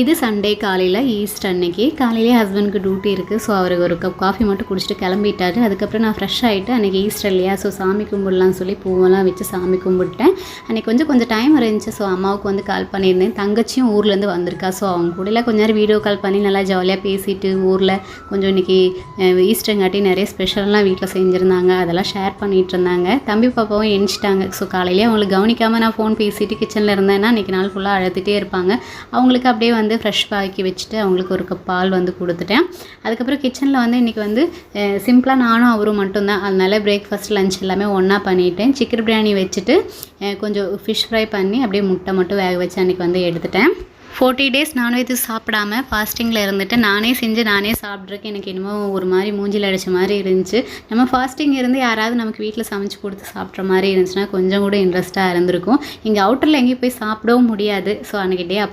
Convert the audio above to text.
இது சண்டே காலையில் ஈஸ்ட் அன்னைக்கு. காலையிலே ஹஸ்பண்டுக்கு டியூட்டி இருக்குது ஸோ அவருக்கு ஒரு கப் காஃபி மட்டும் குடிச்சிட்டு கிளம்பிட்டாரு. அதுக்கப்புறம் நான் ஃப்ரெஷ் ஆகிட்டு அன்றைக்கி ஈஸ்டர் இல்லையா? ஸோ சாமி கும்பிடலாம்னு சொல்லி பூவெல்லாம் வச்சு சாமி கும்பிட்டேன். அன்றைக்கி கொஞ்சம் கொஞ்சம் டைம் இருந்துச்சு. ஸோ அம்மாவுக்கு வந்து கால் பண்ணியிருந்தேன். தங்கச்சியும் ஊர்லேருந்து வந்திருக்கா. ஸோ அவங்க கூட கொஞ்ச நேரம் வீடியோ கால் பண்ணி நல்லா ஜாலியாக பேசிட்டு ஊரில் கொஞ்சம் இன்றைக்கி ஈஸ்டருங்காட்டி நிறைய ஸ்பெஷல்லாம் வீட்டில் செஞ்சுருந்தாங்க. அதெல்லாம் ஷேர் பண்ணிகிட்டு இருந்தாங்க. தம்பி பாப்பாவும் எணிச்சிட்டாங்க ஸோ காலையிலே அவங்களுக்கு கவனிக்காமல் நான் ஃபோன் பேசிட்டு கிச்சனில் இருந்தேன்னா இன்றைக்கி நாள் ஃபுல்லாக அழுதுகிட்டே இருப்பாங்க. அவங்களுக்கு அப்படியே வந்து ஃப்ரெஷ் ஆக்கி வச்சுட்டு அவங்களுக்கு ஒரு கப் பால் வந்து கொடுத்துட்டேன். அதுக்கப்புறம் கிச்சனில் வந்து இன்றைக்கி வந்து சிம்பிளாக நானும் அவரும் மட்டும்தான். அதனால பிரேக்ஃபாஸ்ட் லஞ்ச் எல்லாமே ஒன்றா பண்ணிட்டேன். சிக்கன் பிரியாணி வச்சுட்டு கொஞ்சம் ஃபிஷ் ஃப்ரை பண்ணி அப்படியே முட்டை மட்டும் வேக வச்சு அன்றைக்கி வந்து எடுத்துட்டேன். ஃபோர்ட்டி டேஸ் நான்வெஜ் சாப்பிடாம ஃபாஸ்டிங்கில் இருந்துட்டு நானே செஞ்சு நானே சாப்பிட்றதுக்கு எனக்கு என்னமோ ஒரு மாதிரி மூஞ்சில் அடிச்ச மாதிரி இருந்துச்சு. நம்ம ஃபாஸ்டிங் இருந்து யாராவது நமக்கு வீட்டில் சமைச்சு கொடுத்து சாப்பிட்ற மாதிரி இருந்துச்சுன்னா கொஞ்சம் கூட இன்ட்ரெஸ்ட்டாக இருந்திருக்கும். இங்கே அவுட்டரில் எங்கேயும் போய் சாப்பிடவும் முடியாது. ஸோ அன்றைக்கி டே அப்படி